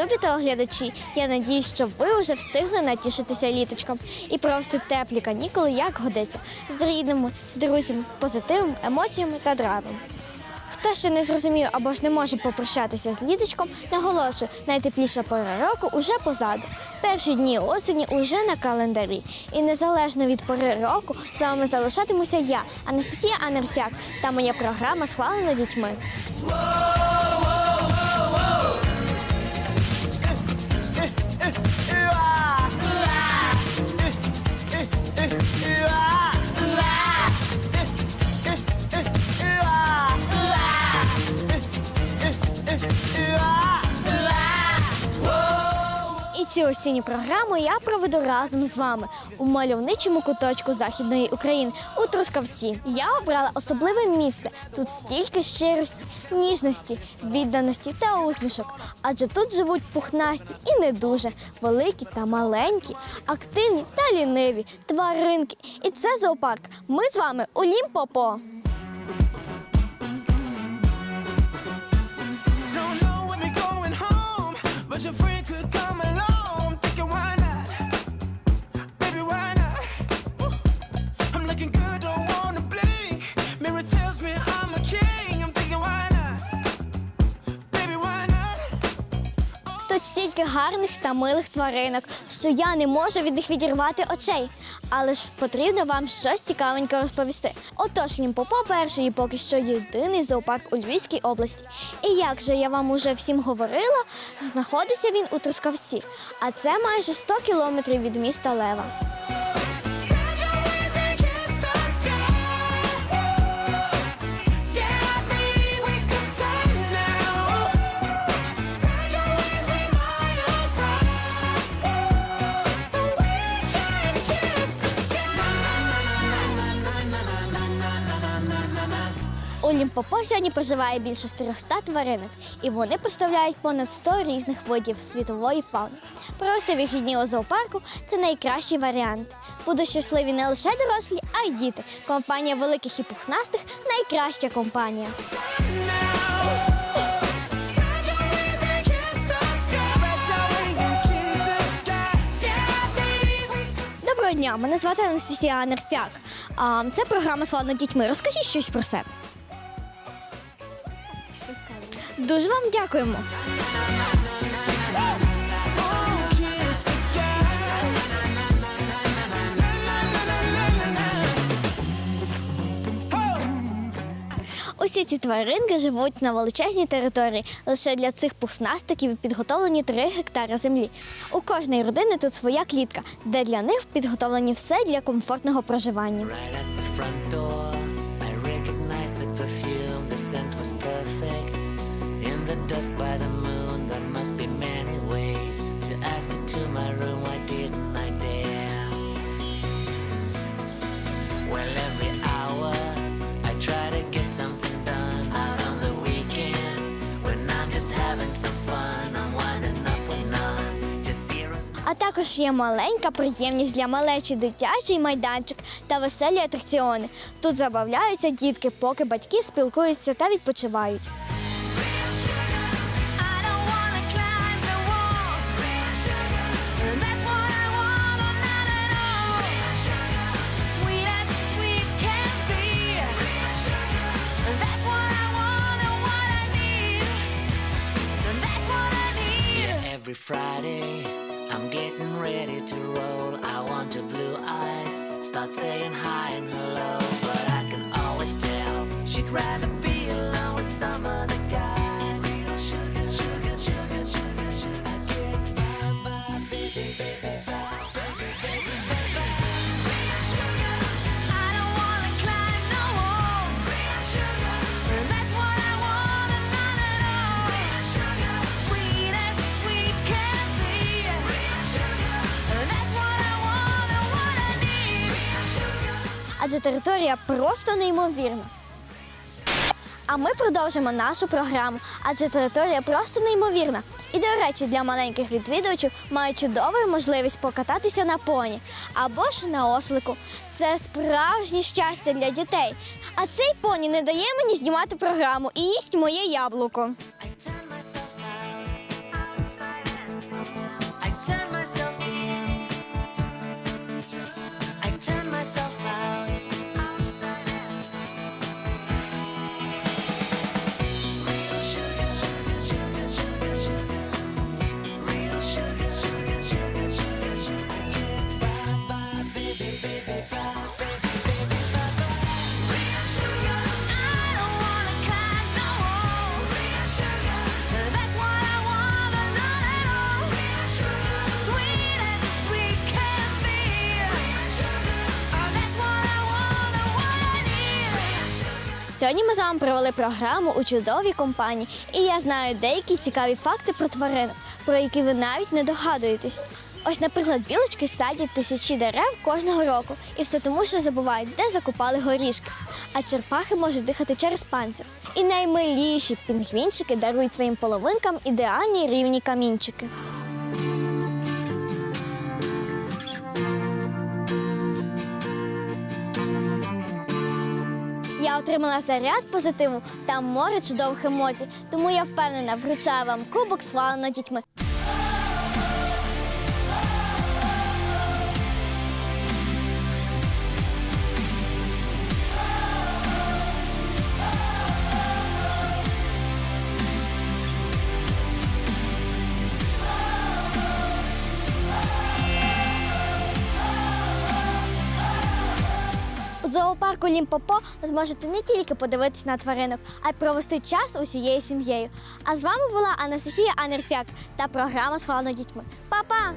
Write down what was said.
любі телеглядачі, я надіюсь, що ви вже встигли натішитися літочком і провести теплі канікули, як годиться, з рідними, з друзями, позитивом, емоціями та драйвом. Хто ще не зрозумів або ж не може попрощатися з літочком, наголошую, найтепліша пора року уже позаду. Перші дні осені уже на календарі. І незалежно від пори року з вами залишатимуся я, Анастасія Анерфяк, та моя програма схвалена дітьми. І цю осінню програму я проведу разом з вами у мальовничому куточку Західної України у Трускавці. Я обрала особливе місце. Тут стільки щирості, ніжності, відданості та усмішок. Адже тут живуть пухнасті і не дуже великі та маленькі, активні та ліниві тваринки. І це зоопарк. Ми з вами у Лімпопо. Гарних та милих тваринок, що я не можу від них відірвати очей. Але ж потрібно вам щось цікавеньке розповісти. Отож, Лімпопо перший поки що єдиний зоопарк у Львівській області. І як же я вам уже всім говорила, знаходиться він у Трускавці, а це майже 100 кілометрів від міста Лева. У Лімпопо сьогодні проживає більше 400 тваринок, і вони представляють понад 100 різних видів світової фауни. Провести вихідні у зоопарку це найкращий варіант. Будуть щасливі не лише дорослі, а й діти. Компанія великих і пухнастих найкраща компанія. Доброго дня, мене звати Анастасія Анерфяк. А, Це програма «Складно дітьми. Розкажіть щось про себе. Дуже вам дякуємо. Усі ці тваринки живуть на величезній території. Лише для цих пухнастиків підготовлені 3 гектари землі. У кожної родини тут своя клітка, де для них підготовлені все для комфортного проживання. Dusk by the moon, there must be many ways to ask her to my room. Why didn't I dare? Well, every hour I try to get something done. Out on the weekend, when I'm just having some fun, I'm winding up with none. Just zeros. А також є маленька приємність для малечі дитячий майданчик та веселі атракціони. Тут забавляються дітки, поки батьки спілкуються та відпочивають. Адже територія просто неймовірна. А ми продовжимо нашу програму, адже територія просто неймовірна. І, до речі, для маленьких відвідувачів мають чудову можливість покататися на поні або ж на ослику. Це справжнє щастя для дітей. А цей поні не дає мені знімати програму і їсть моє яблуко. Сьогодні ми з вами провели програму у чудовій компанії, і я знаю деякі цікаві факти про тваринок, про які ви навіть не догадуєтесь. Ось, наприклад, білочки садять тисячі дерев кожного року, і все тому, що забувають, де закопали горішки. А черпахи можуть дихати через панцир. І наймиліші пінгвінчики дарують своїм половинкам ідеальні рівні камінчики. Отримала заряд позитиву та море чудових емоцій, тому я впевнена, вручаю вам кубок схвалено дітьми. У зоопарку Лімпопо ви зможете не тільки подивитися на тваринок, а й провести час усією сім'єю. А з вами була Анастасія Анерфяк та програма «Схвалено дітьми. Па-па!